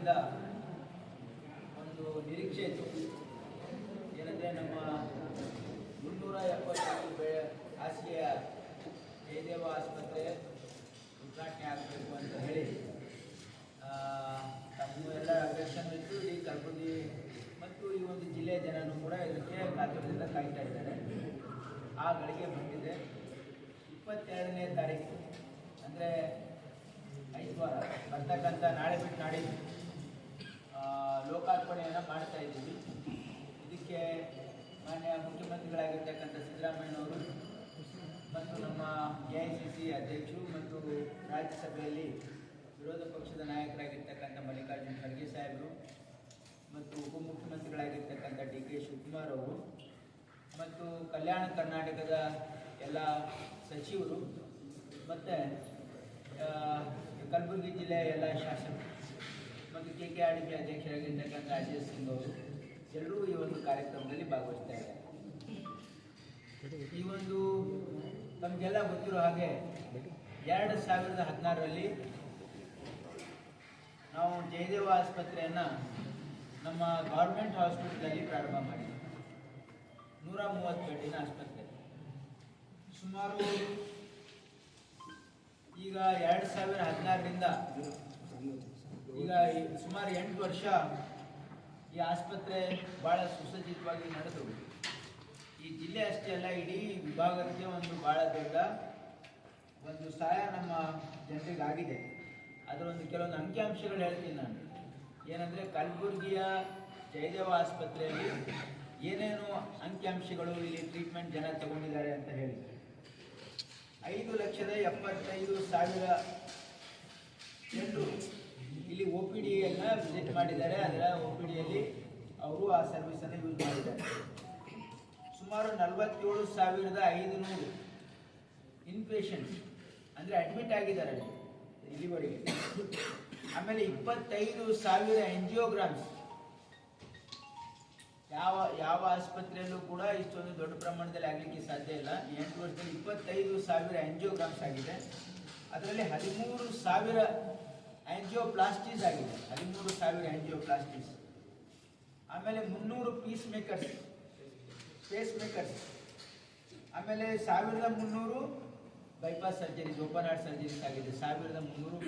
ದಿವಸಗಳಿಂದ ಲೋಕಾರ್ಪಣೆಯನ್ನು ಮಾಡ್ತಾ ಇದ್ದೀವಿ. ಇದಕ್ಕೆ ಮಾನ್ಯ ಮುಖ್ಯಮಂತ್ರಿಗಳಾಗಿರ್ತಕ್ಕಂಥ ಸಿದ್ದರಾಮಯ್ಯನವರು ಮತ್ತು ನಮ್ಮ ಎ ಐ ಸಿ ಸಿ ಅಧ್ಯಕ್ಷರು ಮತ್ತು ರಾಜ್ಯಸಭೆಯಲ್ಲಿ ವಿರೋಧ ಪಕ್ಷದ ನಾಯಕರಾಗಿರ್ತಕ್ಕಂಥ ಮಲ್ಲಿಕಾರ್ಜುನ ಖರ್ಗೆ ಸಾಹೇಬರು ಮತ್ತು ಉಪಮುಖ್ಯಮಂತ್ರಿಗಳಾಗಿರ್ತಕ್ಕಂಥ ಡಿ ಕೆ ಶಿವಕುಮಾರ್ ಅವರು ಮತ್ತು ಕಲ್ಯಾಣ ಕರ್ನಾಟಕದ ಎಲ್ಲ ಸಚಿವರು ಮತ್ತು ಕಲಬುರಗಿ ಜಿಲ್ಲೆಯ ಎಲ್ಲ ಶಾಸಕರು. ಮತ್ತು K K R D P ಅಧ್ಯಕ್ಷರಾಗಿರ್ತಕ್ಕಂಥ Ajay Singh ಅವರು ಎಲ್ಲರೂ ಈ ಒಂದು ಕಾರ್ಯಕ್ರಮದಲ್ಲಿ ಭಾಗವಹಿಸ್ತಾ ಇದ್ದಾರೆ ಈ ಒಂದು ನಮಗೆಲ್ಲ ಗೊತ್ತಿರೋ ಹಾಗೆ ಎರಡು ಸಾವಿರದ ಹದಿನಾರರಲ್ಲಿ ನಾವು ಜಯದೇವ ಆಸ್ಪತ್ರೆಯನ್ನು ನಮ್ಮ ಗೌರ್ಮೆಂಟ್ ಹಾಸ್ಪಿಟ್ಲಲ್ಲಿ ಪ್ರಾರಂಭ ಮಾಡಿದ್ವಿ. ನೂರ ಮೂವತ್ತು ಬೆಡ್ಡಿನ ಆಸ್ಪತ್ರೆ. ಸುಮಾರು ಈಗ ಎರಡು ಸಾವಿರ ಹದಿನಾರರಿಂದ ಈಗ ಸುಮಾರು ಎಂಟು ವರ್ಷ ಈ ಆಸ್ಪತ್ರೆ ಭಾಳ ಸುಸಜ್ಜಿತವಾಗಿ ನಡೆದು, ಈ ಜಿಲ್ಲೆ ಅಷ್ಟೇ ಅಲ್ಲ, ಇಡೀ ವಿಭಾಗಕ್ಕೆ ಒಂದು ಭಾಳ ದೊಡ್ಡ ಒಂದು ಸಹಾಯ ನಮ್ಮ ಜನರಿಗೆ ಆಗಿದೆ ಅದರ ಒಂದು ಕೆಲವೊಂದು ಅಂಕಿಅಂಶಗಳು ಹೇಳ್ತೀನಿ ನಾನು. ಏನಂದರೆ ಕಲಬುರಗಿಯ ಜಯದೇವ ಆಸ್ಪತ್ರೆಯಲ್ಲಿ ಏನೇನು ಅಂಕಿಅಂಶಗಳು ಇಲ್ಲಿ ಟ್ರೀಟ್ಮೆಂಟ್ ಜನ ತಗೊಂಡಿದ್ದಾರೆ ಅಂತ ಹೇಳಿ. ಐದು ಲಕ್ಷದ ಎಪ್ಪತ್ತೈದು ಸಾವಿರ ಜನರು ಇಲ್ಲಿ ಒ ಪಿ ಡಿಯನ್ನು ವಿಸಿಟ್ ಮಾಡಿದ್ದಾರೆ. ಅದರ ಒ ಪಿ ಡಿಯಲ್ಲಿ ಅವರು ಆ ಸರ್ವಿಸನ್ನು ಯೂಸ್ ಮಾಡಿದ್ದಾರೆ. ಸುಮಾರು ನಲವತ್ತೇಳು ಸಾವಿರದ ಐದುನೂರು ಇನ್ಪೇಷಂಟ್ಸ್ ಅಂದರೆ ಅಡ್ಮಿಟ್ ಆಗಿದ್ದಾರೆ ಇಲ್ಲಿವರೆಗೆ. ಆಮೇಲೆ ಇಪ್ಪತ್ತೈದು ಸಾವಿರ ಎಂಜಿಯೋಗ್ರಾಮ್ಸ್ ಯಾವ ಯಾವ ಆಸ್ಪತ್ರೆಯಲ್ಲೂ ಕೂಡ ಇಷ್ಟೊಂದು ದೊಡ್ಡ ಪ್ರಮಾಣದಲ್ಲಿ ಆಗಲಿಕ್ಕೆ ಸಾಧ್ಯ ಇಲ್ಲ. ಎಂಟು ವರ್ಷದಲ್ಲಿ ಇಪ್ಪತ್ತೈದು ಸಾವಿರ ಎಂಜಿಯೋಗ್ರಾಮ್ಸ್ ಆಗಿದೆ. ಅದರಲ್ಲಿ ಹದಿಮೂರು ಸಾವಿರ ಆಂಜಿಯೋಪ್ಲಾಸ್ಟೀಸ್ ಆಗಿದೆ. ಹದಿಮೂರು ಸಾವಿರ ಆಂಜಿಯೋಪ್ಲಾಸ್ಟೀಸ್ ಆಮೇಲೆ ಮುನ್ನೂರು ಪೀಸ್ ಮೇಕರ್ಸ್ ಪೇಸ್ ಮೇಕರ್ಸ್ ಆಮೇಲೆ ಸಾವಿರದ ಮುನ್ನೂರು bypass surgeries open heart surgeries ಆಗಿದೆ. ಸಾವಿರದ ಮುನ್ನೂರು.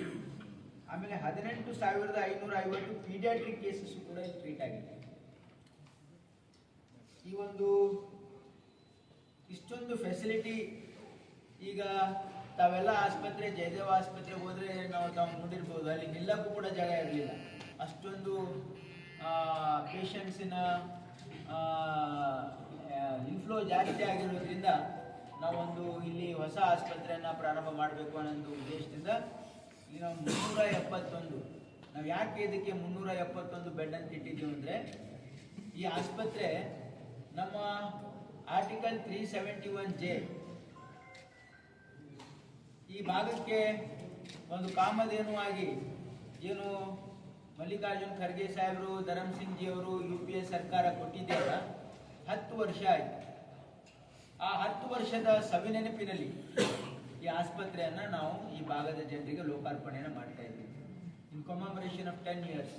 ಆಮೇಲೆ ಹದಿನೆಂಟು ಸಾವಿರದ ಐನೂರ ಐವತ್ತು ಪೀಡಿಯಾಟ್ರಿಕ್ ಕೇಸಸ್ ಕೂಡ ಟ್ರೀಟ್ ಆಗಿದೆ. ಈ ಒಂದು ಇಷ್ಟೊಂದು ಫೆಸಿಲಿಟಿ ಈಗ ತಾವೆಲ್ಲ ಆಸ್ಪತ್ರೆ, ಜಯದೇವ ಆಸ್ಪತ್ರೆಗೆ ಹೋದ್ರೆ ನಾವು ತಾವು ನೋಡಿರ್ಬೋದು. ಅಲ್ಲಿ ನಿಲ್ಲಕ್ಕೂ ಕೂಡ ಜಾಗ ಇರಲಿಲ್ಲ. ಅಷ್ಟೊಂದು ಪೇಷಂಟ್ಸಿನ ಇನ್ಫ್ಲೋ ಜಾಸ್ತಿ ಆಗಿರೋದ್ರಿಂದ ನಾವೊಂದು ಇಲ್ಲಿ ಹೊಸ ಆಸ್ಪತ್ರೆಯನ್ನು ಪ್ರಾರಂಭ ಮಾಡಬೇಕು ಅನ್ನೋ ಉದ್ದೇಶದಿಂದ ಇಲ್ಲಿ ನಾವು ಮುನ್ನೂರ ಎಪ್ಪತ್ತೊಂದು ನಾವು ಯಾಕೆ ಇದಕ್ಕೆ ಮುನ್ನೂರ ಎಪ್ಪತ್ತೊಂದು ಬೆಡ್ ಅಂತ ಇಟ್ಟಿದ್ದೀವಿ ಅಂದರೆ, ಈ ಆಸ್ಪತ್ರೆ ನಮ್ಮ article three seventy one J ಈ ಭಾಗಕ್ಕೆ ಒಂದು ಕಾಮಧೇನು ಆಗಿ ಏನು ಮಲ್ಲಿಕಾರ್ಜುನ್ ಖರ್ಗೆ ಸಾಹೇಬರು ಧರಮ್ ಸಿಂಗ್ ಜಿ ಅವರು ಯು ಪಿ ಎ ಸರ್ಕಾರ ಕೊಟ್ಟಿದ್ದೇವ ಹತ್ತು ವರ್ಷ ಆಯಿತು. ಆ ಹತ್ತು ವರ್ಷದ ಸವಿನೆನಪಿನಲ್ಲಿ ಈ ಆಸ್ಪತ್ರೆಯನ್ನು ನಾವು ಈ ಭಾಗದ ಜನರಿಗೆ ಲೋಕಾರ್ಪಣೆಯನ್ನು ಮಾಡ್ತಾ ಇದ್ದೀವಿ. In commemoration of ten years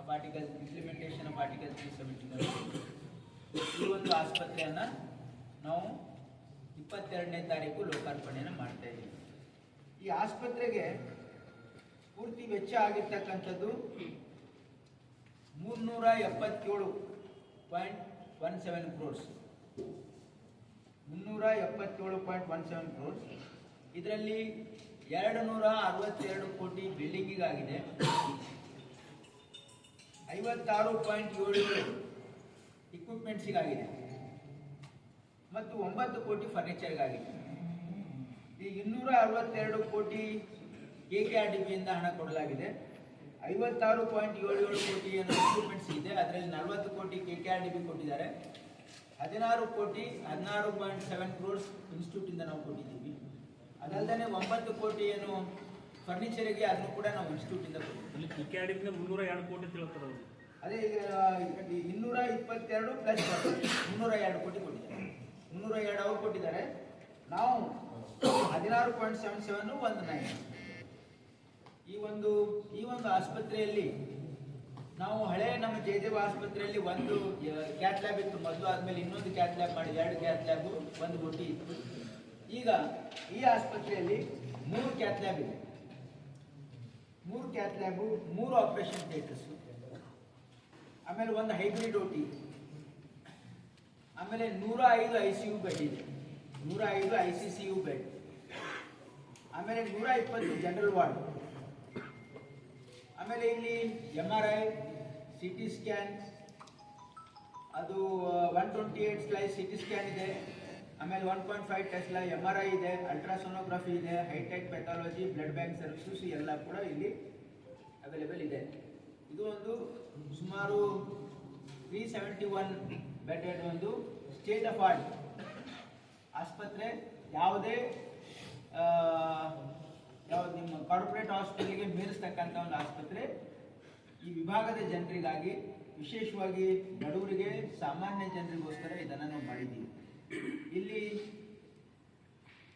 of article implementation of article ಈ ಒಂದು ಆಸ್ಪತ್ರೆಯನ್ನು ನಾವು ಇಪ್ಪತ್ತೆರಡನೇ ತಾರೀಕು ಲೋಕಾರ್ಪಣೆಯನ್ನು ಮಾಡ್ತಾ ಇದ್ದೀವಿ ಈ ಆಸ್ಪತ್ರೆಗೆ ಪೂರ್ತಿ ವೆಚ್ಚ ಆಗಿರ್ತಕ್ಕಂಥದ್ದು ಮೂರ್ನೂರ ಎಪ್ಪತ್ತೇಳು ಪಾಯಿಂಟ್ ಒನ್ ಸೆವೆನ್ ಕ್ರೋರ್ಸ್. ಮುನ್ನೂರ ಎಪ್ಪತ್ತೇಳು ಪಾಯಿಂಟ್ ಒನ್ ಸೆವೆನ್ ಕ್ರೋರ್ಸ್. ಇದರಲ್ಲಿ ಎರಡು ನೂರ ಅರವತ್ತೆರಡು ಕೋಟಿ ಬಿಲ್ಡಿಂಗಿಗಾಗಿದೆ. ಐವತ್ತಾರು ಪಾಯಿಂಟ್ ಏಳು ಏಳು ಇಕ್ವಿಪ್ಮೆಂಟ್ಸಿಗಾಗಿದೆ ಮತ್ತು ಒಂಬತ್ತು ಕೋಟಿ ಫರ್ನಿಚರ್ಗಾಗಿ ಈ ಇನ್ನೂರ ಅರವತ್ತೆರಡು ಕೋಟಿ ಕೆ ಕೆ ಆರ್ ಡಿ ಬಿಯಿಂದ ಹಣ ಕೊಡಲಾಗಿದೆ. ಐವತ್ತಾರು ಪಾಯಿಂಟ್ ಏಳು ಏಳು ಕೋಟಿ ಏನು ಇಕ್ವಿಪ್ಮೆಂಟ್ಸ್ ಇದೆ. ಅದರಲ್ಲಿ ನಲವತ್ತು ಕೋಟಿ K K R D B ಕೊಟ್ಟಿದ್ದಾರೆ. ಹದಿನಾರು ಕೋಟಿ ಹದಿನಾರು ಪಾಯಿಂಟ್ ಸೆವೆನ್ ಕ್ರೋರ್ಸ್ ಇನ್ಸ್ಟಿಟ್ಯೂಟಿಂದ ನಾವು ಕೊಟ್ಟಿದ್ದೀವಿ. ಅದಲ್ಲದೆ ಒಂಬತ್ತು ಕೋಟಿ ಏನು ಫರ್ನಿಚರಿಗೆ ಅದನ್ನು ಕೂಡ ನಾವು ಇನ್ಸ್ಟಿಟ್ಯೂಟಿಂದ ಕೊಟ್ಟಿದ್ದೀವಿ. ಮುನ್ನೂರ ಎರಡು ಕೋಟಿ ತಿಳ್ಕೊಳ್ಳೋದು ಅದೇ ಈಗ ಇನ್ನೂರ ಇಪ್ಪತ್ತೆರಡು ಪ್ಲಸ್ ಮುನ್ನೂರ ಎರಡು ಕೋಟಿ ಕೊಟ್ಟಿದ್ದಾರೆ. ಮುನ್ನೂರ ಎರಡು ಅವರು ಕೊಟ್ಟಿದ್ದಾರೆ. ನಾವು ಹದಿನಾರು ಪಾಯಿಂಟ್ ಸೆವೆನ್ ಸೆವೆನ್ ಒಂದು ನೈನ್. ಈ ಒಂದು ಈ ಒಂದು ಆಸ್ಪತ್ರೆಯಲ್ಲಿ ನಾವು ಹಳೆ ನಮ್ಮ ಜೆ ಆಸ್ಪತ್ರೆಯಲ್ಲಿ ಒಂದು ಕ್ಯಾತ್ ಲ್ಯಾಬ್ ಇತ್ತು. ಮೊದಲು ಆದ್ಮೇಲೆ ಇನ್ನೊಂದು ಕ್ಯಾತ್ ಲ್ಯಾಬ್ ಮಾಡಿ ಎರಡು ಕ್ಯಾತ್ ಲ್ಯಾಬು ಒಂದು ಬೊಟ್ಟಿ ಇತ್ತು. ಈಗ ಈ ಆಸ್ಪತ್ರೆಯಲ್ಲಿ ಮೂರು ಕ್ಯಾತ್ ಲ್ಯಾಬ್ ಇದೆ. ಮೂರು ಕ್ಯಾತ್ ಲ್ಯಾಬು ಮೂರು ಆಪರೇಷನ್ ಥಿಯೇಟರ್ಸು ಆಮೇಲೆ ಒಂದು ಹೈಬ್ರಿಡ್ ಓಟಿ ಆಮೇಲೆ ನೂರ ಐದು ಐ ಸಿ ಯು ಬೆಡ್ ಇದೆ. ನೂರ ಐದು I C C U bed. ಆಮೇಲೆ ನೂರ ಇಪ್ಪತ್ತು ಜನರಲ್ ವಾರ್ಡ್. ಆಮೇಲೆ ಇಲ್ಲಿ M R I C T scan ಅದು one twenty eight slice C T scan ಇದೆ. ಆಮೇಲೆ one point five Tesla M R I ಇದೆ ಅಲ್ಟ್ರಾಸೋನೋಗ್ರಫಿ ಇದೆ hitech pathology blood bank services ಎಲ್ಲ ಕೂಡ ಇಲ್ಲಿ ಅವೈಲೇಬಲ್ ಇದೆ. ಇದು ಒಂದು ಸುಮಾರು ತ್ರೀ ಸೆವೆಂಟಿ ಒನ್ ಬೆಡೆಡ್ ಒಂದು ಸ್ಟೇಟ್ ಆಫ್ ಆರ್ಟ್ ಆಸ್ಪತ್ರೆ ಯಾವುದೇ ಯಾವ್ದು ನಿಮ್ಮ ಕಾರ್ಪೊರೇಟ್ ಹಾಸ್ಪಿಟಲ್ಗೆ ಮೀರಿಸ್ತಕ್ಕಂಥ ಒಂದು ಆಸ್ಪತ್ರೆ, ಈ ವಿಭಾಗದ ಜನರಿಗಾಗಿ ವಿಶೇಷವಾಗಿ ಬಡವರಿಗೆ ಸಾಮಾನ್ಯ ಜನರಿಗೋಸ್ಕರ ಇದನ್ನು ನಾವು ಮಾಡಿದ್ದೀವಿ. ಇಲ್ಲಿ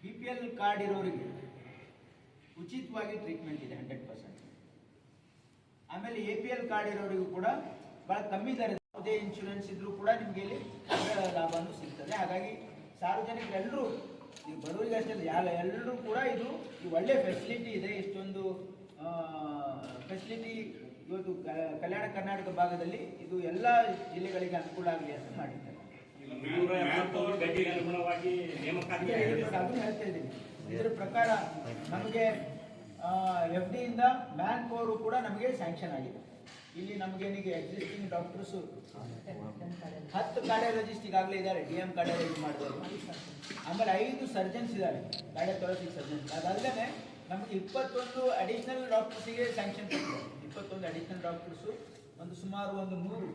ಬಿ ಪಿ ಎಲ್ ಕಾರ್ಡ್ ಇರೋರಿಗೆ ಉಚಿತವಾಗಿ ಟ್ರೀಟ್ಮೆಂಟ್ ಇದೆ ಹಂಡ್ರೆಡ್ ಪರ್ಸೆಂಟ್ ಆಮೇಲೆ ಎ ಪಿ ಎಲ್ ಕಾರ್ಡ್ ಇರೋರಿಗೂ ಕೂಡ ಭಾಳ ಕಮ್ಮಿ ದರ ಯಾವುದೇ ಇನ್ಶೂರೆನ್ಸ್ ಇದ್ರೂ ಕೂಡ ನಿಮಗೆ ಇಲ್ಲಿ ಲಾಭನೂ ಸಿಗ್ತದೆ. ಹಾಗಾಗಿ ಸಾರ್ವಜನಿಕರೆಲ್ಲರೂ ಈ ಬಡವರಿಗೆ ಅಷ್ಟೇ ಅಲ್ಲ, ಯಾರ ಎಲ್ಲರೂ ಕೂಡ ಇದು ಒಳ್ಳೆ ಫೆಸಿಲಿಟಿ ಇದೆ. ಇಷ್ಟೊಂದು ಫೆಸಿಲಿಟಿ ಇವತ್ತು ಕಲ್ಯಾಣ ಕರ್ನಾಟಕ ಭಾಗದಲ್ಲಿ ಇದು ಎಲ್ಲ ಜಿಲ್ಲೆಗಳಿಗೆ ಅನುಕೂಲ ಆಗಲಿ ಅಂತ ಮಾಡಿದ್ದಾರೆ. ಹೇಳ್ತಾ ಇದ್ದೀನಿ ಇದರ ಪ್ರಕಾರ ನಮಗೆ ಎಫ್ ಇಂದ ಮ್ಯಾನ್ ಪವರು ಕೂಡ ನಮಗೆ ಸ್ಯಾಂಕ್ಷನ್ ಆಗಿದೆ. ಇಲ್ಲಿ ನಮಗೇನಿಗೆ ಎಕ್ಸಿಸ್ಟಿಂಗ್ ಡಾಕ್ಟರ್ಸು ಹತ್ತು ಕಾರ್ಡಿಯಾಲಜಿಸ್ಟ್ ಈಗಾಗಲೇ ಇದ್ದಾರೆ ಡಿ ಎಂ ಕಾರ್ಡಿಯಾಲಜಿ ಮಾಡಿದ್ರು ಆಮೇಲೆ ಐದು ಸರ್ಜನ್ಸ್ ಇದ್ದಾರೆ ಕಾರ್ಡಿಯೋಥೊರಸಿಕ್ ಸರ್ಜನ್ಸ್ ಅದಲ್ಲದೆ ನಮಗೆ ಇಪ್ಪತ್ತೊಂದು ಅಡಿಷನಲ್ ಡಾಕ್ಟರ್ಸಿಗೆ ಸ್ಯಾಂಕ್ಷನ್ ಕೊಟ್ಟಿದ್ದಾರೆ ಇಪ್ಪತ್ತೊಂದು ಅಡಿಷನಲ್ ಡಾಕ್ಟರ್ಸು ಒಂದು ಸುಮಾರು ಒಂದು ಮೂರು.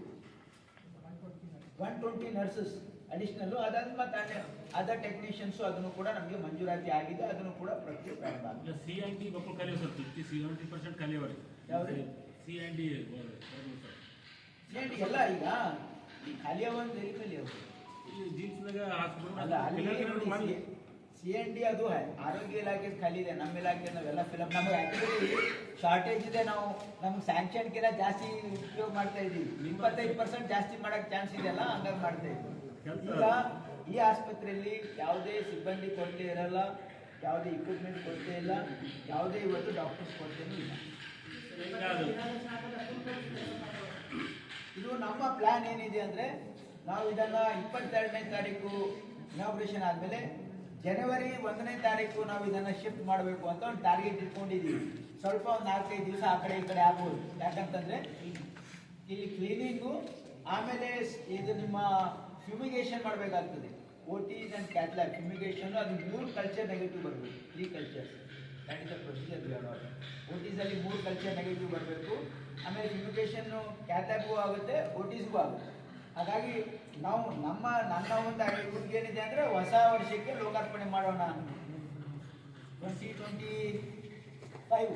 ಒನ್ ಟ್ವೆಂಟಿ ನರ್ಸಸ್ ಅಡಿಷನಲ್ಲು ಅದಾದ ಮತ್ತೆ ಅದರ್ ಟೆಕ್ನಿಷಿಯನ್ಸು ಅದನ್ನು ಕೂಡ ನಮಗೆ ಮಂಜೂರಾತಿ ಆಗಿದೆ ಅದನ್ನು ಕೂಡ ಪ್ರಕ್ರಿಯೆ ಪ್ರಾರಂಭ ಆಗಿದೆ. ಸಿ ಐ ಟಿ ಕಲಿಯೋ ಸರ್ ಫಿಫ್ಟಿ ಪರ್ಸೆಂಟ್ ಕಲಿಯೋರಿ ಯಾವ್ದು? ಸಿ ಆ್ಯಂಡ್ ಡಿ ಎಲ್ಲ ಈಗ ಈ ಎಲ್ಲಿ ಅವು ಈ ಜೀನ್ಸ್ನಾಗ ಅಲ್ಲ ಸಿ ಎನ್ ಡಿ ಅದು ಆರೋಗ್ಯ ಇಲಾಖೆ ಖಾಲಿ ಇದೆ ನಮ್ಮ ಇಲಾಖೆ ನಾವೆಲ್ಲ ಫಿಲಪ್ ನಮಗೆ ಆಕ್ಚುಲಿ ಶಾರ್ಟೇಜ್ ಇದೆ ನಾವು ನಮ್ಗೆ ಸ್ಯಾಂಕ್ಷನ್ಗಿಂತ ಜಾಸ್ತಿ ಉಪಯೋಗ ಮಾಡ್ತಾ ಇದ್ದೀವಿ. ಇಪ್ಪತ್ತೈದು ಪರ್ಸೆಂಟ್ ಜಾಸ್ತಿ ಮಾಡಕ್ ಚಾನ್ಸ್ ಇದೆಯಲ್ಲ ಹಂಗಾಗಿ ಮಾಡ್ತಾ ಇದ್ದೀವಿ. ಈಗ ಈ ಆಸ್ಪತ್ರೆಯಲ್ಲಿ ಯಾವುದೇ ಸಿಬ್ಬಂದಿ ಕೊರತೆ ಇರಲ್ಲ ಯಾವುದೇ ಇಕ್ವಿಪ್ಮೆಂಟ್ ಕೊರತೆ ಇಲ್ಲ ಯಾವುದೇ ಇವತ್ತು ಡಾಕ್ಟರ್ಸ್ ಕೊರತೆನೂ ಇಲ್ಲ. ಇದು ನಮ್ಮ ಪ್ಲಾನ್ ಏನಿದೆ ಅಂದ್ರೆ ನಾವು ಇದನ್ನ ಇಪ್ಪತ್ತೆರಡನೇ ತಾರೀಕು ಇನಾಗ್ರೇಷನ್ ಆದಮೇಲೆ ಜನವರಿ ಒಂದನೇ ತಾರೀಕು ನಾವು ಇದನ್ನ ಶಿಫ್ಟ್ ಮಾಡಬೇಕು ಅಂತ ಒಂದು ಟಾರ್ಗೆಟ್ ಇಟ್ಕೊಂಡಿದ್ದೀವಿ ಸ್ವಲ್ಪ ಒಂದು ನಾಲ್ಕೈದು ದಿವಸ ಆ ಕಡೆ ಈ ಕಡೆ ಆಗ್ಬೋದು. ಯಾಕಂತಂದರೆ ಇಲ್ಲಿ ಕ್ಲೀನಿಂಗು ಆಮೇಲೆ ಇದು ನಿಮ್ಮ ಫ್ಯೂಮಿಗೇಷನ್ ಮಾಡಬೇಕಾಗ್ತದೆ. O T and cath lab fumigation ಅದು ಮೂರು ಕಲ್ಚರ್ ನೆಗೆಟಿವ್ ಬರಬೇಕು. Three cultures that is the procedure ಮೂರು ಕಲ್ಚರ್ ನೆಗೆಟಿವ್ ಬರಬೇಕು. ಆಮೇಲೆ ಇನ್ವಿಟೇಷನ್ ಕ್ಯಾಟ್ಲಾಬ್ಗೂ ಆಗುತ್ತೆ ಓ ಟಿಸ್ಗೂ ಆಗುತ್ತೆ. ಹಾಗಾಗಿ ನಾವು ನಮ್ಮ ನನ್ನ ಒಂದು ಹುಡುಗ ಏನಿದೆ ಅಂದರೆ ಹೊಸ ವರ್ಷಕ್ಕೆ ಲೋಕಾರ್ಪಣೆ ಮಾಡೋಣ. ಟ್ವೆಂಟಿ ಟ್ವೆಂಟಿ ಫೈವ್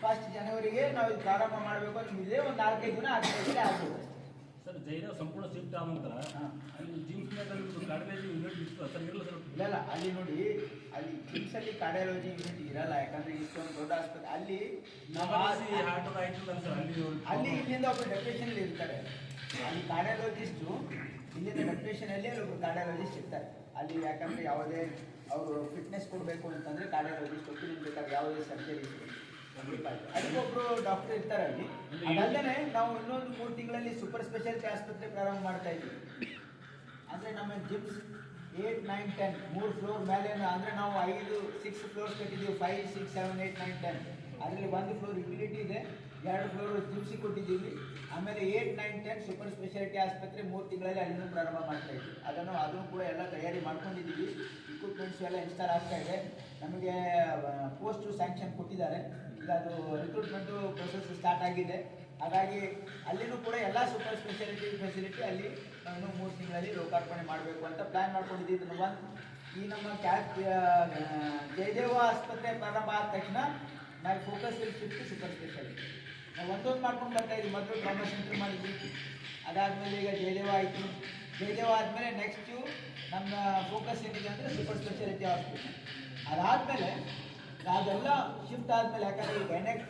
ಫಸ್ಟ್ ಜನವರಿಗೆ ನಾವು ಇದು ಪ್ರಾರಂಭ ಮಾಡಬೇಕು ಅಂತ ಇದೆ ಒಂದು ನಾಲ್ಕೈದು ದಿನ ಆಗ್ತದೆ ಆಗ್ಬೋದು ಸರ್ ಜೈನ ಸಂಪೂರ್ಣ ಶಿಫ್ಟ್ ಆದ ನಂತರ ಯೂನಿಟ್ ಇತ್ತು ಸರ್ ಇರಲ್ಲ ಸರ್? ಇಲ್ಲ ಇಲ್ಲ ಅಲ್ಲಿ ನೋಡಿ ಅಲ್ಲಿ ಕಿಮ್ಸಲ್ಲಿ ಕಾರ್ಡಿಯಾಲಜಿ ಯೂನಿಟ್ ಇರಲ್ಲ ಯಾಕಂದ್ರೆ ಇಷ್ಟೊಂದು ದೊಡ್ಡ ಆಸ್ಪತ್ರೆ ಅಲ್ಲಿ ಅಲ್ಲಿ ಅಲ್ಲಿ ಇಲ್ಲಿಂದ ಒಬ್ಬರು ಅಲ್ಲಿ ಇರ್ತಾರೆ. ಅಲ್ಲಿ ಕಾರ್ಡಿಯಾಲಜಿಸ್ಟು ಇಲ್ಲಿಂದ ಡೆಪ್ಯುಟೇಷನಲ್ಲಿ ಒಬ್ಬರು ಕಾರ್ಡಿಯಾಲಜಿಸ್ಟ್ ಇರ್ತಾರೆ. ಅಲ್ಲಿ ಯಾಕಂದ್ರೆ ಯಾವುದೇ ಅವರು ಫಿಟ್ನೆಸ್ ಕೊಡಬೇಕು ಅಂತಂದ್ರೆ ಕಾರ್ಡಿಯಾಲಜಿಸ್ಟ್ ಒಪಿನಿಯನ್ ಬೇಕಾದ್ರೆ ಯಾವುದೇ ಸರ್ಜರಿ ಅದಕ್ಕೊಬ್ರು ಡಾಕ್ಟರ್ ಇರ್ತಾರೆ ಅಲ್ಲಿ. ಅದಲ್ಲದೆ ನಾವು ಇನ್ನೊಂದು ಮೂರು ತಿಂಗಳಲ್ಲಿ ಸೂಪರ್ ಸ್ಪೆಷಾಲಿಟಿ ಆಸ್ಪತ್ರೆ ಪ್ರಾರಂಭ ಮಾಡ್ತಾ ಇದ್ವಿ ಅಂದ್ರೆ ನಮ್ಮ ಜಿಮ್ಸ್ ಏಟ್ ನೈನ್ ಟೆನ್ ಮೂರು ಫ್ಲೋರ್ ಮೇಲೆ ಅಂದ್ರೆ ನಾವು ಐದು six floors ಕಟ್ಟಿದ್ದೀವಿ. Five six seven eight nine ten ಅದರಲ್ಲಿ ಒಂದು ಫ್ಲೋರ್ ಯುಟಿಲಿಟಿ ಇದೆ. ಎರಡು ಫ್ಲೋರ್ ಜಿಮ್ಸಿ ಕೊಟ್ಟಿದ್ದೀವಿ. ಆಮೇಲೆ eight nine ten super speciality ಆಸ್ಪತ್ರೆ ಮೂರು ತಿಂಗಳಲ್ಲಿ ಅಲ್ಲಿನೂ ಪ್ರಾರಂಭ ಮಾಡ್ತಾ ಇದ್ವಿ ಅದನ್ನು ಅದನ್ನು ಕೂಡ ಎಲ್ಲ ತಯಾರಿ ಮಾಡ್ಕೊಂಡಿದ್ದೀವಿ. ಇಕ್ವಿಪ್ಮೆಂಟ್ಸ್ ಎಲ್ಲ ಇನ್ಸ್ಟಾಲ್ ಆಗ್ತಾ ಇದೆ. ನಮಗೆ ಪೋಸ್ಟು ಸ್ಯಾಂಕ್ಷನ್ ಕೊಟ್ಟಿದ್ದಾರೆ. ಈಗ ಅದು ರಿಕ್ರೂಟ್ಮೆಂಟು ಪ್ರೊಸೆಸ್ ಸ್ಟಾರ್ಟ್ ಆಗಿದೆ. ಹಾಗಾಗಿ ಅಲ್ಲಿನೂ ಕೂಡ ಎಲ್ಲ ಸೂಪರ್ ಸ್ಪೆಷಾಲಿಟಿ ಫೆಸಿಲಿಟಿ ಅಲ್ಲಿ ನಾನು ಮೂರು ತಿಂಗಳಲ್ಲಿ ಲೋಕಾರ್ಪಣೆ ಮಾಡಬೇಕು ಅಂತ ಪ್ಲಾನ್ ಮಾಡ್ಕೊಂಡಿದ್ದೀವಿ ಒಂದು ಈ ನಮ್ಮ ಕ್ಯಾಪ್ ಜಯದೇವ ಆಸ್ಪತ್ರೆ ಪ್ರಾರಂಭ ಆದ ತಕ್ಷಣ ನಾವು ಫೋಕಸ್ ಇಲ್ಲಿ ಸೂಪರ್ ಸ್ಪೆಷಾಲಿಟಿ ನಾವು ಒಂದೊಂದು ಮಾಡ್ಕೊಂಡು ಬರ್ತಾ ಇದ್ವಿ, ಮೊದಲು ಟ್ರಾಮಾ ಸೆಂಟರ್ ಮಾಡಿದ್ವಿ. ಅದಾದಮೇಲೆ ಈಗ ಜಯದೇವ ಆಯಿತು. ಜಯದೇವ ಆದಮೇಲೆ ನೆಕ್ಸ್ಟು ನಮ್ಮ ಫೋಕಸ್ ಏನಿದೆ ಅಂದರೆ ಸೂಪರ್ ಸ್ಪೆಷಾಲಿಟಿ ಆಸ್ಪತ್ರೆ ಅದಾದಮೇಲೆ ಅದೆಲ್ಲ ಶಿಫ್ಟ್ ಆದಮೇಲೆ ಯಾಕಂದರೆ ಈ ಗೈನೆಕ್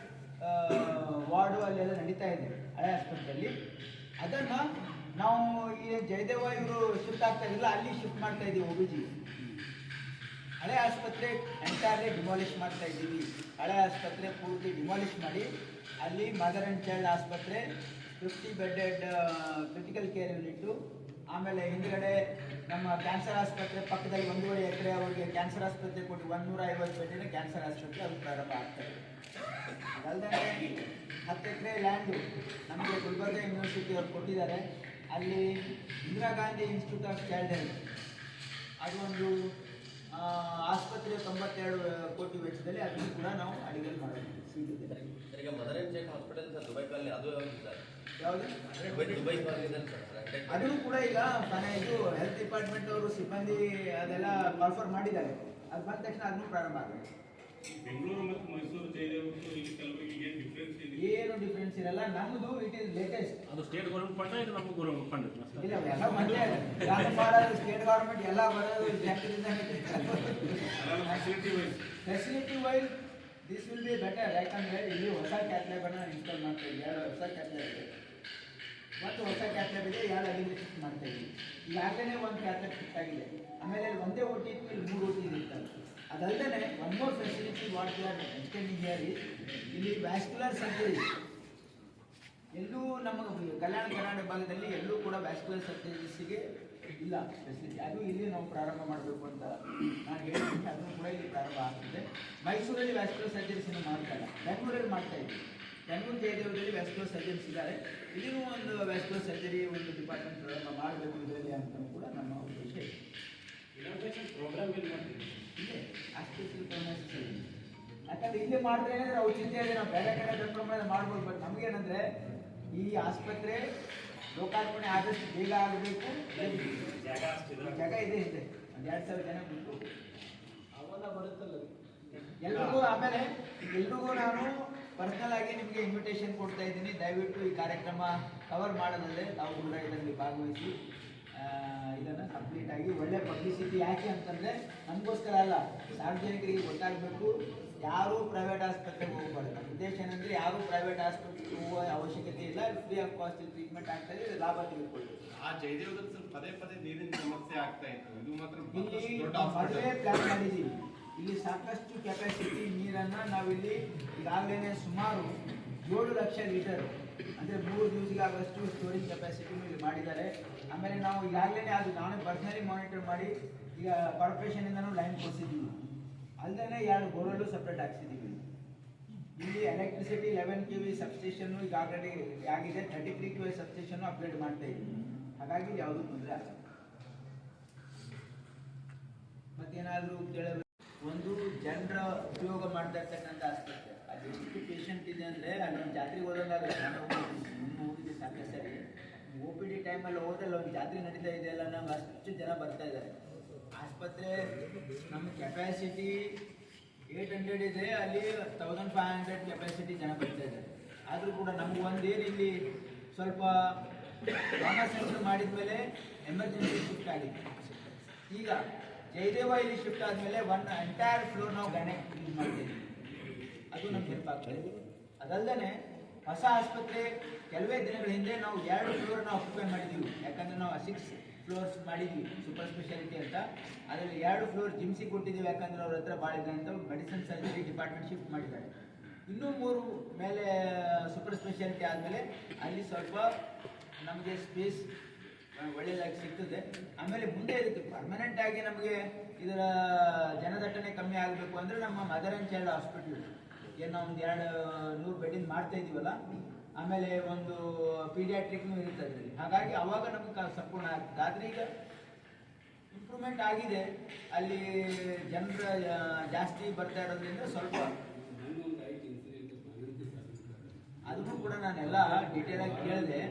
ವಾರ್ಡು ಅಲ್ಲೆಲ್ಲ ನಡೀತಾ ಇದೆ ಹಳೆ ಆಸ್ಪತ್ರೆಯಲ್ಲಿ. ಅದನ್ನು ನಾವು ಈ ಜಯದೇವ ಇವರು ಶಿಫ್ಟ್ ಆಗ್ತಾ ಇದ್ರಲ್ಲ ಅಲ್ಲಿ ಶಿಫ್ಟ್ ಮಾಡ್ತಾ ಇದ್ದೀವಿ ಜಿ. ಹಳೆ ಆಸ್ಪತ್ರೆ ಎಂಟೈರ್ಲಿ ಡಿಮಾಲಿಷ್ ಮಾಡ್ತಾ ಇದ್ದೀವಿ ಹಳೆ ಆಸ್ಪತ್ರೆ ಪೂರ್ತಿ ಡಿಮಾಲಿಷ್ ಮಾಡಿ, ಅಲ್ಲಿ ಮದರ್ ಆ್ಯಂಡ್ ಚೈಲ್ಡ್ ಆಸ್ಪತ್ರೆ fifty bedded critical care unit ಆಮೇಲೆ ಹಿಂದ್ಗಡೆ ನಮ್ಮ ಕ್ಯಾನ್ಸರ್ ಆಸ್ಪತ್ರೆ ಪಕ್ಕದಲ್ಲಿ ಒಂದೂವರೆ ಎಕರೆ ಅವರಿಗೆ ಕ್ಯಾನ್ಸರ್ ಆಸ್ಪತ್ರೆ ಕೊಟ್ಟು ಒಂದು ನೂರ ಐವತ್ತು ಬೆಡ್ಡಿನ ಕ್ಯಾನ್ಸರ್ ಆಸ್ಪತ್ರೆ ಅದು ಪ್ರಾರಂಭ ಆಗ್ತದೆ ಅದಲ್ಲದೆ ಹತ್ತು ಎಕರೆ ಲ್ಯಾಂಡು ನಮಗೆ ಗುಲ್ಬರ್ಗ ಯೂನಿವರ್ಸಿಟಿ ಅವ್ರು ಕೊಟ್ಟಿದ್ದಾರೆ. ಅಲ್ಲಿ Indira Gandhi institute of child health ಅದು ಒಂದು ಆಸ್ಪತ್ರೆ ತೊಂಬತ್ತೆರಡು ಕೋಟಿ ವೆಚ್ಚದಲ್ಲಿ ಅದನ್ನು ಕೂಡ ನಾವು ಅಡಿಗೆ ಮಾಡಬೇಕು ಸಿಗುತ್ತೆ ಈಗ mother and child hospital sir Dubai ಅದು ಯಾವ್ದು ಅದು ಕೂಡ ಈಗ ಮನೆ ಇದು ಹೆಲ್ತ್ ಡಿಪಾರ್ಟ್ಮೆಂಟ್ ಅವರು ಸಿಬ್ಬಂದಿ ಅದೆಲ್ಲ ಕಾಲ್ಫರ್ ಮಾಡಿದ್ದಾರೆ. ಅದು ಬಂದ ತಕ್ಷಣ ಅದನ್ನು ಪ್ರಾರಂಭ ಆಗಬೇಕು ಬೆಂಗಳೂರು ಮತ್ತು ಮೈಸೂರು ಜೈಲವತ್ತು ಇಲ್ಲಿ ಕಲಬುರಗಿಗೆ ಏನು ಡಿಫ್ರೆನ್ಸ್ ಇದೆ. ಏನು ಡಿಫ್ರೆನ್ಸ್ ಇರಲ್ಲ ನಮ್ಮದು ಇಟ್ ಇಸ್ ಲೇಟೆಸ್ಟ್ ಅದು ಸ್ಟೇಟ್ ಗೌರ್ಮೆಂಟ್ ಫಂಡ್ ಇದು ನಮ್ಮ ಗೌರ್ಮೆಂಟ್ ಫಂಡ್ ಇಲ್ಲ ಎಲ್ಲ ಒಂದೇ ನಾನು ಮಾಡೋದು ಸ್ಟೇಟ್ ಗೌರ್ಮೆಂಟ್ ಎಲ್ಲ ಬರೋದು facility wise facility wise this will be better ಯಾಕಂದ್ರೆ ಇಲ್ಲಿ ಹೊಸ ಕ್ಯಾಟ್ಲ್ಯಾಬನ್ನು ಇನ್ಸ್ಟಾಲ್ ಮಾಡ್ತಾ ಇದ್ದೀವಿ. ಎರಡು ಹೊಸ ಕ್ಯಾಟ್ಲ್ಯಾಬ್ ಇದೆ. ಮತ್ತು ಹೊಸ ಕ್ಯಾಟ್ಲ್ಯಾಬ್ ಇದೆ ಎರಡು ಅಲ್ಲಿಂದ ಶಿಫ್ಟ್ ಮಾಡ್ತಾ ಇದ್ದೀವಿ. ಈಗಾಗಲೇ ಒಂದು ಕ್ಯಾಟ್ಲ್ಯಾಬ್ ಶಿಫ್ಟ್ ಆಗಿದೆ. ಆಮೇಲೆ ಅಲ್ಲಿ ಒಂದೇ ಓ ಟಿ ಇತ್ತು ಮೂರು ಓ ಟಿ ಇರ್ತದೆ ಅದಲ್ಲದೆ one more facility what you are ಇಲ್ಲಿ ವ್ಯಾಸ್ಕ್ಯುಲರ್ ಸರ್ಜರಿ ಎಲ್ಲೂ ನಮ್ಮ ಕಲ್ಯಾಣ ಕರ್ನಾಟಕ ಭಾಗದಲ್ಲಿ ಎಲ್ಲೂ ಕೂಡ ವ್ಯಾಸ್ಕ್ಯುಲರ್ ಸರ್ಜರೀಸ್ಗೆ ಇಲ್ಲ ಫೆಸಿಲಿಟಿ ಅದು ಇಲ್ಲಿ ನಾವು ಪ್ರಾರಂಭ ಮಾಡಬೇಕು ಅಂತ ನಾನು ಹೇಳ್ತೀನಿ ಅದನ್ನು ಕೂಡ ಇಲ್ಲಿ ಪ್ರಾರಂಭ ಆಗ್ತಿದೆ. ಮೈಸೂರಲ್ಲಿ ವ್ಯಾಸ್ಕ್ಯುಲರ್ ಸರ್ಜರೀಸ್ ಇನ್ನೂ ಮಾಡ್ತಾ ಇಲ್ಲ. ಬೆಂಗಳೂರಲ್ಲಿ ಮಾಡ್ತಾ ಇದ್ದೀವಿ ಬೆಂಗಳೂರು ಜಯದೇವದಲ್ಲಿ ವ್ಯಾಸ್ಕ್ಯುಲರ್ ಸರ್ಜನ್ಸ್ ಇದ್ದಾರೆ. ಇಲ್ಲಿನೂ ಒಂದು ವ್ಯಾಸ್ಕ್ಯುಲರ್ ಸರ್ಜರಿ ಒಂದು ಡಿಪಾರ್ಟ್ಮೆಂಟ್ ಪ್ರಾರಂಭ ಮಾಡಬೇಕು ಇದರಲ್ಲಿ ಅಂತ ಕೂಡ ನಮ್ಮ ಉದ್ದೇಶ ಇದೆ. ಪ್ರೋಗ್ರಾಮ್ ಇಲ್ಲಿ ಮಾಡ್ತೀವಿ ಇದೆ. ಯಾಕಂದ್ರೆ ಇಲ್ಲಿ ಮಾಡಿದ್ರೆ ಏನಂದ್ರೆ ಔಚಿತ್ಯ ಇದೆ ನಾವು ಬೇರೆ ಕಡೆ ಪ್ರಮಾಣದಲ್ಲಿ ಮಾಡ್ಬೋದು ಬಟ್ ನಮಗೇನಂದ್ರೆ ಈ ಆಸ್ಪತ್ರೆ ಲೋಕಾರ್ಪಣೆ ಆದಷ್ಟು ಬೇಗ ಆಗಬೇಕು ಜಾಗ ಇದೆ ಇದೆ ಒಂದು ಎರಡು ಸಾವಿರ ಜನ ಬಿಟ್ಟು ಅವೆಲ್ಲ ಬರುತ್ತಲ್ಲ ಎಲ್ರಿಗೂ ಆಮೇಲೆ ಎಲ್ರಿಗೂ ನಾನು ಪರ್ಸನಲ್ ಆಗಿ ನಿಮಗೆ ಇನ್ವಿಟೇಷನ್ ಕೊಡ್ತಾ ಇದ್ದೀನಿ ದಯವಿಟ್ಟು ಈ ಕಾರ್ಯಕ್ರಮ ಕವರ್ ಮಾಡೋದಲ್ಲದೆ ನಾವು ಕೂಡ ಇದರಲ್ಲಿ ಭಾಗವಹಿಸಿ ಇದನ್ನು ಕಂಪ್ಲೀಟ್ ಆಗಿ ಒಳ್ಳೆ ಪಬ್ಲಿಸಿಟಿ ಯಾಕೆ ಅಂತಂದರೆ ನಮಗೋಸ್ಕರ ಅಲ್ಲ ಸಾರ್ವಜನಿಕರಿಗೆ ಗೊತ್ತಾಗಬೇಕು ಯಾರೂ ಪ್ರೈವೇಟ್ ಆಸ್ಪತ್ರೆಗೆ ಹೋಗ್ಬಾರ್ದು. ನಮ್ಮ ಉದ್ದೇಶ ಏನಂದರೆ ಯಾರೂ ಪ್ರೈವೇಟ್ ಆಸ್ಪತ್ರೆಗೆ ಹೋಗುವ ಅವಶ್ಯಕತೆ ಇಲ್ಲ ಫ್ರೀ ಆಫ್ ಕಾಸ್ಟ್ ಟ್ರೀಟ್ಮೆಂಟ್ ಆಗ್ತದೆ ಇದು ಲಾಭ ತೆಗೆದುಕೊಳ್ಳಿ ಆ ಜಯದೇವದಲ್ಲಿ ಸ್ವಲ್ಪ ಪದೇ ಪದೇ ನೀರಿನ ಸಮಸ್ಯೆ ಆಗ್ತಾ ಇತ್ತು. ಇದು ಮಾತ್ರ ಪ್ಲಾನ್ ಮಾಡಿದ್ದೀವಿ. ಇಲ್ಲಿ ಸಾಕಷ್ಟು ಕೆಪಾಸಿಟಿ ನೀರನ್ನು ನಾವಿಲ್ಲಿ ಈಗಾಗಲೇ ಸುಮಾರು ಏಳು ಲಕ್ಷ ಲೀಟರ್ ಅಂದ್ರೆ ಮೂರು ದಿವಸಕ್ಕೆ ಆಗುವಷ್ಟು ಸ್ಟೋರೇಜ್ ಕೆಪಾಸಿಟಿ ಇಲ್ಲಿ ಮಾಡಿದ್ದಾರೆ. ಆಮೇಲೆ ನಾವು ಈಗಾಗಲೇ ಅದು ನಾನೇ ಪರ್ಸನಲಿ ಮಾನಿಟರ್ ಮಾಡಿ ಈಗ ಕಾರ್ಪೊರೇಷನ್ ಇಂದನೂ ಲೈನ್ ಕೊಡಿಸಿದ್ದೀವಿ. ಅಲ್ಲದೇ ಎರಡು ಬೋರಲ್ಲೂ ಸಪ್ರೇಟ್ ಹಾಕ್ಸಿದ್ದೀವಿ. ಇಲ್ಲಿ electricity eleven K V substation ಈಗ ಆಲ್ರೆಡಿ ಆಗಿದೆ. Thirty three K V substation upgrade ಮಾಡ್ತಾ ಇದ್ದೀವಿ. ಹಾಗಾಗಿ ಯಾವುದೂ ತೊಂದರೆ ಆಗಲ್ಲ ಮತ್ತೇನಾದರೂ ಕೇಳಬೇಕು? ಒಂದು ಜನರ ಉಪಯೋಗ ಮಾಡ್ತಾ ಇರ್ತಕ್ಕಂಥ ಆಸ್ಪತ್ರೆ. ಅದು ಎಷ್ಟು ಪೇಷಂಟ್ ಇದೆ ಅಂದರೆ ಅಲ್ಲಿ ಒಂದು ಜಾತ್ರೆಗೆ ಹೋದಾಗ ನಾನು ಹೋಗಿದ್ದೆ ಸಾಕು ಸರಿ. ಒ ಪಿ ಡಿ ಟೈಮಲ್ಲಿ ಹೋದಲ್ಲ ಒಂದು ಜಾತ್ರೆ ನಡೀತಾ ಇದೆಯಲ್ಲ ನಮ್ಗೆ ಅಷ್ಟು ಜನ ಬರ್ತಾ ಇದ್ದಾರೆ. ಆಸ್ಪತ್ರೆ, ನಮ್ಮ ಕೆಪಾಸಿಟಿ ಏಟ್ ಹಂಡ್ರೆಡ್ ಇದೆ, ಅಲ್ಲಿ ತೌಸಂಡ್ ಫೈವ್ ಹಂಡ್ರೆಡ್ ಕೆಪಾಸಿಟಿ ಜನ ಬರ್ತಾ ಇದ್ದಾರೆ. ಆದರೂ ಕೂಡ ನಮ್ಗೆ ಒಂದೇನು ಇಲ್ಲಿ ಸ್ವಲ್ಪ ಟ್ರಾಮಾ ಸೆಂಟರ್ ಮಾಡಿದ್ಮೇಲೆ ಎಮರ್ಜೆನ್ಸಿ ಶಿಫ್ಟ್ ಆಗಿದೆ ಈಗ ಜಯದೇವ ಇಲ್ಲಿ ಶಿಫ್ಟ್ ಆದಮೇಲೆ ಒನ್ ಎಂಟೈರ್ ಫ್ಲೋರ್ ನಾವು ಗಣೆ ಯೂಸ್ ಮಾಡ್ತೀವಿ ಅದು ನಮ್ಗೆ ಹೆಲ್ಪ್ ಅದಲ್ಲದೆ ಹೊಸ ಆಸ್ಪತ್ರೆ ಕೆಲವೇ ದಿನಗಳ ಹಿಂದೆ ನಾವು ಎರಡು ಫ್ಲೋರ್ ನಾವು ಆಕ್ಯುಪೈ ಮಾಡಿದ್ದೀವಿ ಯಾಕಂದ್ರೆ ನಾವು ಸಿಕ್ಸ್ ಫ್ಲೋರ್ಸ್ ಮಾಡಿದ್ವಿ ಸೂಪರ್ ಸ್ಪೆಷಾಲಿಟಿ ಅಂತ. ಅದರಲ್ಲಿ ಎರಡು ಫ್ಲೋರ್ ಜಿಮ್ಸಿಗೆ ಕೊಟ್ಟಿದ್ದೀವಿ. ಯಾಕಂದ್ರೆ ಅವ್ರ ಹತ್ರ ಭಾಳ ಅಂತ ಮೆಡಿಸಿನ್ ಸರ್ಜರಿ ಡಿಪಾರ್ಟ್ಮೆಂಟ್ ಶಿಫ್ಟ್ ಮಾಡಿದ್ದಾರೆ. ಇನ್ನೂ ಮೂರು ಮೇಲೆ ಸೂಪರ್ ಸ್ಪೆಷಾಲಿಟಿ ಆದಮೇಲೆ ಅಲ್ಲಿ ಸ್ವಲ್ಪ ನಮಗೆ ಸ್ಪೇಸ್ ಒಳ್ಳೆಯದಾಗಿ ಸಿಗ್ತದೆ. ಆಮೇಲೆ ಮುಂದೆ ಇದಕ್ಕೆ ಪರ್ಮನೆಂಟ್ ಆಗಿ ನಮಗೆ ಇದರ ಜನದಟ್ಟಣೆ ಕಮ್ಮಿ ಆಗಬೇಕು ಅಂದರೆ ನಮ್ಮ ಮದರ್ ಆ್ಯಂಡ್ ಚೈಲ್ಡ್ ಹಾಸ್ಪಿಟ್ಲ್ ಏನು ಒಂದು ಎರಡು ನೂರು ಬೆಡ್ಡಿಂದ ಮಾಡ್ತಾ ಇದೀವಲ್ಲ, ಆಮೇಲೆ ಒಂದು ಪೀಡಿಯಾಟ್ರಿಕ್ನು ಇರುತ್ತೆ ಅದರಲ್ಲಿ. ಹಾಗಾಗಿ ಅವಾಗ ನಮ್ಗೆ ಸಂಪೂರ್ಣ ಆಗ್ತದೆ. ಆದರೆ ಈಗ ಇಂಪ್ರೂವ್ಮೆಂಟ್ ಆಗಿದೆ. ಅಲ್ಲಿ ಜನರ ಜಾಸ್ತಿ ಬರ್ತಾ ಇರೋದ್ರಿಂದ ಸ್ವಲ್ಪ ಅದನ್ನು ಕೂಡ ನಾನೆಲ್ಲ ಡೀಟೇಲ್ ಆಗಿ ಕೇಳಿದೆ.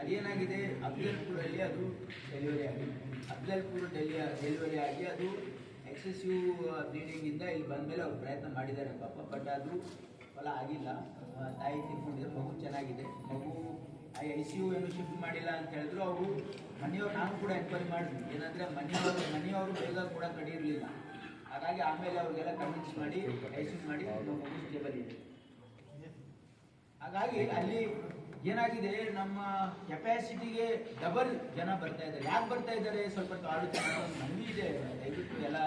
ಅದೇನಾಗಿದೆ? ಅಫ್ಜಲ್ಪುರಲ್ಲಿ ಅದು ಡೆಲಿವರಿ ಆಗಿದೆ ಅಫ್ಜಲ್ಪುರ ಡೆಲಿ ಡೆಲಿವರಿ ಆಗಿ ಅದು ಎಕ್ಸೆಸಿವ್ ಇಂದ ಇಲ್ಲಿ ಬಂದ್ಮೇಲೆ ಅವ್ರು ಪ್ರಯತ್ನ ಮಾಡಿದ್ದಾರೆ ಪಾಪ ಬಟ್ ಅದು ಫಲ ಆಗಿಲ್ಲ. ತಾಯಿ ತಿಳ್ಕೊಂಡಿದ್ರು ಮಗು ಚೆನ್ನಾಗಿದೆ. ಮಗು ಐ ಐ ಸಿ ಯು ಏನು ಶಿಫ್ಟ್ ಮಾಡಿಲ್ಲ ಅಂತ ಹೇಳಿದ್ರು, ಅವರು ಮನೆಯವ್ರು ನಾನು ಕೂಡ ಎನ್ಕ್ವೈರಿ ಮಾಡಿದ್ವಿ. ಏನಂದರೆ ಮನೆಯವರು ಮನೆಯವರು ಬೇಗ ಕೂಡ ಕಡಿಯಿರಲಿಲ್ಲ ಹಾಗಾಗಿ ಆಮೇಲೆ ಅವ್ರಿಗೆಲ್ಲ ಕನ್ವಿನ್ಸ್ ಮಾಡಿ ಐ ಸಿ ಯು ಮಾಡಿ, ಮಗು ಸ್ಟೇಬಲ್ ಇದೆ. ಹಾಗಾಗಿ ಅಲ್ಲಿ ಏನಾಗಿದೆ? ನಮ್ಮ ಕೆಪಾಸಿಟಿಗೆ ಡಬಲ್ ಜನ ಬರ್ತಾ ಇದ್ದಾರೆ. ಯಾಕೆ ಬರ್ತಾ ಇದ್ದಾರೆ? ಸ್ವಲ್ಪ ಆಲೋಚನೆ ಮನವಿ ಇದೆ. ದಯವಿಟ್ಟು ಎಲ್ಲ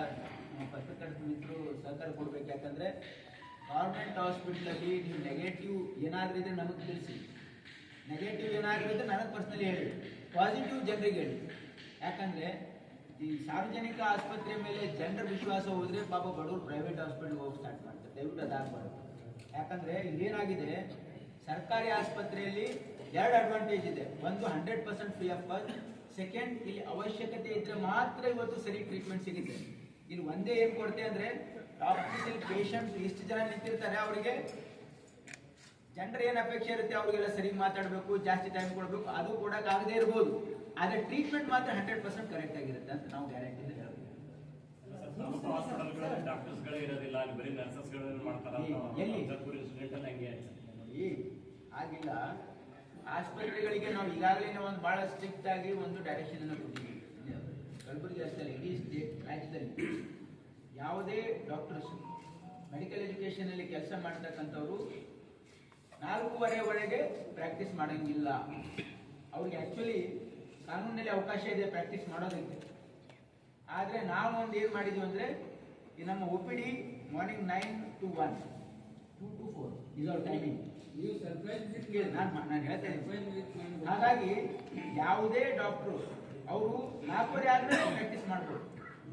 ಪತ್ರಕರ್ತ ಮಿತ್ರರು ಸಹಕಾರ ಕೊಡ್ಬೇಕು. ಯಾಕಂದ್ರೆ ಗೌರ್ಮೆಂಟ್ ಹಾಸ್ಪಿಟ್ಲಲ್ಲಿ ನೀವು ನೆಗೆಟಿವ್ ಏನಾದರೂ ಇದ್ರೆ ನಮಗೆ ತಿಳಿಸಿ. ನೆಗೆಟಿವ್ ಇದ್ರೆ ನನಗೆ ಪರ್ಸ್ನಲಿ ಹೇಳಿ. ಪಾಸಿಟಿವ್ ಜನರಿಗೆ ಹೇಳಿ. ಯಾಕಂದ್ರೆ ಈ ಸಾರ್ವಜನಿಕ ಆಸ್ಪತ್ರೆ ಮೇಲೆ ಜನರ ವಿಶ್ವಾಸ ಹೋದ್ರೆ ಪಾಪ ಬಡವರು ಪ್ರೈವೇಟ್ ಹಾಸ್ಪಿಟ್ಲ್ಗೆ ಹೋಗಿ ಸ್ಟಾರ್ಟ್ ಮಾಡ್ತಾರೆ. ದಯವಿಟ್ಟು ಅದಾಗಬಾರ್ದು. ಯಾಕಂದ್ರೆ ಇಲ್ಲೇನಾಗಿದೆ? ಸರ್ಕಾರಿ ಆಸ್ಪತ್ರೆಯಲ್ಲಿ ಎರಡು ಅಡ್ವಾಂಟೇಜ್ ಇದೆ. ಒಂದು hundred percent free of cost second ಇಲ್ಲಿ ಅವಶ್ಯಕತೆ ಇದ್ರೆ ಮಾತ್ರ ಇವತ್ತು ಸರಿ ಟ್ರೀಟ್ಮೆಂಟ್ ಸಿಗುತ್ತೆ. ಇಲ್ಲಿ ಒಂದೇ ಏನ್ ಕೊಡ್ತೆ ಅಂದ್ರೆ ಇಲ್ಲಿ ಪೇಷಂಟ್ ಎಷ್ಟು ಜನ ನಿಂತಿರ್ತಾರೆ ಅವರಿಗೆ. ಜನರ ಏನ್ ಅಪೇಕ್ಷೆ ಇರುತ್ತೆ ಅವರಿಗೆಲ್ಲ ಸರಿ ಮಾತಾಡಬೇಕು ಜಾಸ್ತಿ ಟೈಮ್ ಕೊಡಬೇಕು ಅದು ಕೊಡಕ್ಕಾಗದೇ ಇರ್ಬೋದು. ಆದ್ರೆ ಟ್ರೀಟ್ಮೆಂಟ್ ಮಾತ್ರ ಹಂಡ್ರೆಡ್ ಪರ್ಸೆಂಟ್ ಕರೆಕ್ಟ್ ಆಗಿರುತ್ತೆ ಅಂತ ನಾವು ಗ್ಯಾರಂಟಿ ಹೇಳ್ಬೋದು. ಡಾಕ್ಟರ್ಸ್ಗಳೇ ಇರೋದಿಲ್ಲ ಬರೀ ಮಾಡ್ತಾರೆ ಎಲ್ಲಿ? ಆಗಿಲ್ಲ. ಆಸ್ಪತ್ರೆಗಳಿಗೆ ನಾವು ಈಗಾಗಲೇ ಒಂದು ಬಹಳ ಸ್ಟ್ರಿಕ್ಟ್ ಆಗಿ ಒಂದು ಡೈರೆಕ್ಷನ್ ಅನ್ನು ಕೊಟ್ಟಿದ್ದೀವಿ. ಕಲಬುರಗಿ ಅಷ್ಟೇ ಇಡೀ ಸ್ಟೇಟ್ ರಾಜ್ಯದಲ್ಲಿ ಯಾವುದೇ ಡಾಕ್ಟರ್ಸ್ ಮೆಡಿಕಲ್ ಎಜುಕೇಶನ್ ಅಲ್ಲಿ ಕೆಲಸ ಮಾಡ್ತಕ್ಕಂಥವ್ರು ನಾಲ್ಕೂವರೆ ಒಳಗೆ ಪ್ರಾಕ್ಟೀಸ್ ಮಾಡಂಗಿಲ್ಲ. ಅವ್ರಿಗೆ ಆಕ್ಚುಲಿ ಕಾನೂನಲ್ಲಿ ಅವಕಾಶ ಇದೆ ಪ್ರಾಕ್ಟೀಸ್ ಮಾಡೋದಕ್ಕೆ. ಆದ್ರೆ ನಾವು ಒಂದು ಏನು ಮಾಡಿದ್ವಿ ಅಂದ್ರೆ, ಈ ನಮ್ಮ O P D morning nine to one two to four is hour timing ನೀವು ಸರ್ಪ್ರೈಸ್ ನಾನು ನಾನು ಹೇಳ್ತಾ ಇದ್ದೀನಿ. ಹಾಗಾಗಿ ಯಾವುದೇ ಡಾಕ್ಟ್ರು ಅವರು ನಾಲ್ಕೂವರೆ ಆದ್ರೆ ಪ್ರಾಕ್ಟೀಸ್ ಮಾಡ್ಬೋದು.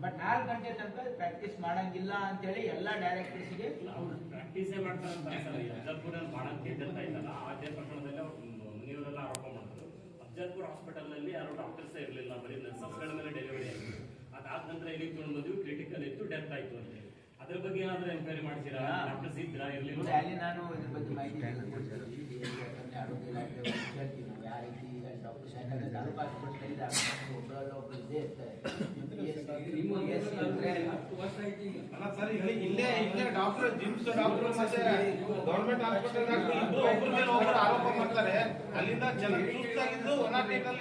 ಬಟ್ ನಾಲ್ಕು ಗಂಟೆ ತನಕ ಪ್ರಾಕ್ಟೀಸ್ ಮಾಡಂಗಿಲ್ಲ ಅಂತೇಳಿ ಎಲ್ಲ ಡೈರೆಕ್ಟರ್ಸ್ಗೆ ಅವ್ರು ಪ್ರಾಕ್ಟೀಸೇ ಮಾಡ್ತಾರೆ ಅಂತ ಅಫ್ಜಲ್ಪುರಲ್ಲಿ ಬಾಣಂತಿ ಡೆತ್ ಆಯ್ತಲ್ಲ ಅದೇ ಪ್ರಕರಣದಲ್ಲಿ ಅವ್ರು ಮನೆಯವರೆಲ್ಲ ಆರೋಪ ಮಾಡಿದ್ರು ಅಫ್ಜಲ್ಪುರ್ ಹಾಸ್ಪಿಟಲ್ನಲ್ಲಿ ಯಾರು ಡಾಕ್ಟರ್ಸೇ ಇರಲಿಲ್ಲ, ಬರೀ ನರ್ಸಸ್ಗಳ ಮೇಲೆ ಡೆಲಿವರಿ ಆಯ್ತು. ಅದಾದ ನಂತರ ಇಲ್ಲಿಗೆ ತೊಗೊಂಡು ಬಂದ್ವಿ? ಕ್ರಿಟಿಕಲ್ ಇತ್ತು ಡೆತ್ ಆಯ್ತು ಅಂತ ಹೇಳಿ. ಅದ್ರ ಬಗ್ಗೆ ಏನಾದ್ರೂ ಎಂಕ್ವೈರಿ ಮಾಡ್ತೀರಾ. ಡಾಕ್ಟರ್ಸ್ ಇದ್ರಾ ನೋಡಿ, ಅಲ್ಲಿ ನಾನು ಇದ್ರ ಬಗ್ಗೆ ಮಾಹಿತಿ ಆರೋಗ್ಯ ಇಲಾಖೆ ಯಾವ ರೀತಿ ಯಾಕಂದ್ರೆ ತಾಲೂಕು ಇಲ್ಲೇ ಇಲ್ಲೇ ಡಾಕ್ಟರ್ ಜಿಮ್ಸ್ ಡಾಕ್ಟರ್ ಮತ್ತೆ ಒಬ್ಬರ ಮೇಲೆ ಒಬ್ಬರು ಆರೋಪ ಮಾಡ್ತಾರೆ. ಅಲ್ಲಿಂದ ಜನ ಸುಸ್ತಾಗಿದ್ದು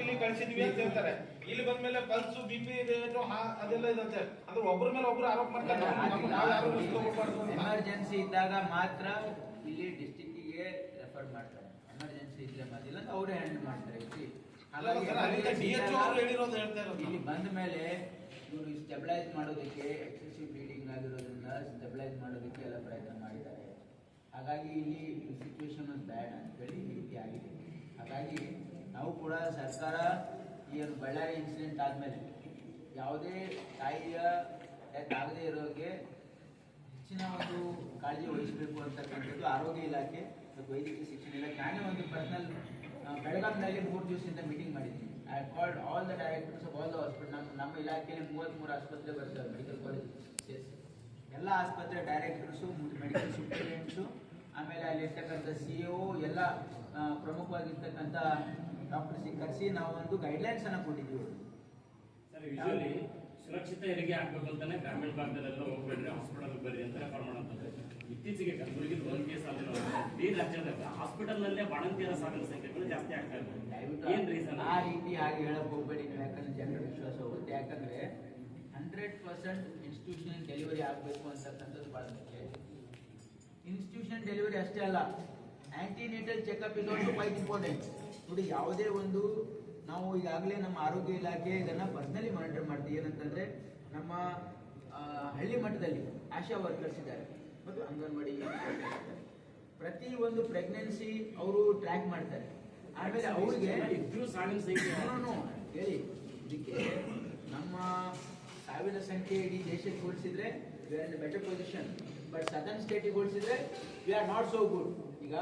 ಇಲ್ಲಿ ಕಳಿಸಿದ್ವಿ ಅಂತ ಹೇಳ್ತಾರೆ ಇಲ್ಲಿ ಬಂದ್ಮೇಲೆ ಪಲ್ಸು ಬಿ ಪಿ ರೇಟು ಅದೆಲ್ಲ ಇದಂತೆ ಅಂದ್ರೆ ಒಬ್ಬರ ಮೇಲೆ ಒಬ್ರು ಆರೋಪ ಮಾಡ್ತಾರೆ ಎಮರ್ಜೆನ್ಸಿ ಇದ್ದಾಗ ಮಾತ್ರ. ಇಲ್ಲಿ ಡಿಸ್ಟಿಕ್ಕಿಗೆ ರೆಫರ್ ಮಾಡ್ತಾರೆ ಎಮರ್ಜೆನ್ಸಿ ಇದ್ರೆ ಮದಿಲ್ಲ ಅವರೇ ಹ್ಯಾಂಡಲ್ ಮಾಡ್ತಾರೆ. ಇಲ್ಲಿ ಬಂದ ಮೇಲೆ ಇವರು ಸ್ಟೆಬಿಲೈಸ್ ಮಾಡೋದಕ್ಕೆ ಎಕ್ಸೆಸಿವ್ ಬ್ಲೀಡಿಂಗ್ ಆಗಿರೋದ್ರಿಂದ ಸ್ಟೆಬಿಲೈಸ್ ಮಾಡೋದಕ್ಕೆ ಎಲ್ಲ ಪ್ರಯತ್ನ ಮಾಡಿದ್ದಾರೆ. ಹಾಗಾಗಿ ಇಲ್ಲಿ ಸಿಚುವೇಶನ್ ಬ್ಯಾಡ್ ಅಂತೇಳಿ ಈ ರೀತಿ ಆಗಿದೆ. ಹಾಗಾಗಿ ನಾವು ಕೂಡ ಸರ್ಕಾರ ಈ ಒಂದು ಬಳ್ಳಾರಿ ಇನ್ಸಿಡೆಂಟ್ ಆದಮೇಲೆ ಯಾವುದೇ ತಾಯಿಯ ಆಗದೇ ಇರೋಗೆ ಹೆಚ್ಚಿನ ಒಂದು ಕಾಳಜಿ ವಹಿಸಬೇಕು ಅಂತಕ್ಕಂಥದ್ದು ಆರೋಗ್ಯ ಇಲಾಖೆ ಮತ್ತು ವೈದ್ಯಕೀಯ ಶಿಕ್ಷಣ ಇಲಾಖೆ. ನಾನೇ ಒಂದು ಪರ್ಸನಲ್ ಬೆಳಗಾಂನಲ್ಲಿ ಮೂರು ದಿವಸದಿಂದ ಮೀಟಿಂಗ್ ಮಾಡಿದ್ವಿ. I called all the directors of all the hospital ನಮ್ಮ ನಮ್ಮ ಇಲಾಖೆಯಲ್ಲಿ ಮೂವತ್ತ್ಮೂರು ಆಸ್ಪತ್ರೆ ಬರ್ತವೆ ಮೆಡಿಕಲ್ ಕಾಲೇಜ್ ಎಲ್ಲ ಆಸ್ಪತ್ರೆ ಡೈರೆಕ್ಟರ್ಸು ಮೆಡಿಕಲ್ ಸೂಪರಿಂಟೆಂಡೆಂಟ್ಸು ಆಮೇಲೆ ಅಲ್ಲಿ ಇರ್ತಕ್ಕಂಥ ಸಿ ಒ ಎಲ್ಲ ಆ, ಪ್ರಮುಖವಾಗಿರ್ತಕ್ಕಂಥ ಡಾಕ್ಟರ್ಸಿಗೆ ಕರೆಸಿ ನಾವು ಒಂದು ಗೈಡ್ಲೈನ್ಸ್ ಅನ್ನು ಕೊಟ್ಟಿದ್ದೀವಿ ಸುರಕ್ಷಿತ ಹೆರಿಗೆ ಆಗ್ಬೇಕು ಅಂತಾನೆ ಗ್ರಾಮೀಣ ಭಾಗದಲ್ಲೆಲ್ಲ ಹೋಗ್ಬೇಡ್ರಿ ಹಾಸ್ಪಿಟಲ್ಗೆ ಬರ್ರಿ ಅಂತ ರೆಫರ್ ಮಾಡೋದು ಇತ್ತೀಚೆಗೆ ಕಲಬುರಗಿ ಒಂದು ಅಲ್ಲಿ ಇಡೀ ರಾಜ್ಯದಾಗ ಹಾಸ್ಪಿಟಲ್ ನಲ್ಲೇ ಬಾಣಂತಿಯರ ಸಾವಿನ ಸಂಖ್ಯೆಗಳು ಜಾಸ್ತಿ ಆಗ್ತಾ ಇದೆ. ಏನ್ ರೀಸನ್ ಆ ರೀತಿ ಆಗಿ ಹೇಳಕ್ ಹೋಗ್ಬೇಡಿ ಯಾಕಂದ್ರೆ ಜನರ ವಿಶ್ವಾಸ ಹೋಗುತ್ತೆ. ಯಾಕಂದ್ರೆ ಹಂಡ್ರೆಡ್ ಪರ್ಸೆಂಟ್ ಇನ್ಸ್ಟಿಟ್ಯೂಷನ್ ಡೆಲಿವರಿ ಆಗಬೇಕು ಅಂತಕ್ಕಂಥದ್ದು ಬಹಳ ಮುಖ್ಯ. ಇನ್ಸ್ಟಿಟ್ಯೂಷನ್ ಡೆಲಿವರಿ ಅಷ್ಟೇ ಅಲ್ಲ antenatal checkup is also quite important ನೋಡಿ ಯಾವುದೇ ಒಂದು ನಾವು ಈಗಾಗಲೇ ನಮ್ಮ ಆರೋಗ್ಯ ಇಲಾಖೆ ಇದನ್ನ ಪರ್ಸನಲಿ ಮಾನಿಟರ್ ಮಾಡ್ತೀವಿ. ಏನಂತಂದ್ರೆ ನಮ್ಮ ಹಳ್ಳಿ ಮಟ್ಟದಲ್ಲಿ ಆಶಾ ವರ್ಕರ್ಸ್ ಇದ್ದಾರೆ. ಮತ್ತು ಅಂಗನವಾಡಿ. ಪ್ರತಿ ಒಂದು ಪ್ರೆಗ್ನೆನ್ಸಿ ಅವರು ಟ್ರ್ಯಾಕ್ ಮಾಡ್ತಾರೆ ಆಮೇಲೆ ಅವ್ರಿಗೆ ಇದ್ರು ಸಾವಿನ ಸಂಖ್ಯೆ. ಹೇಳಿ ಇದಕ್ಕೆ ನಮ್ಮ ಸಾವಿನ ಸಂಖ್ಯೆ ಇಡೀ ದೇಶಕ್ಕೆ ಹೋಲಿಸಿದ್ರೆ we are in better position but southern ಸ್ಟೇಟಿಗೆ ಹೋಲಿಸಿದ್ರೆ we are not so good ಈಗ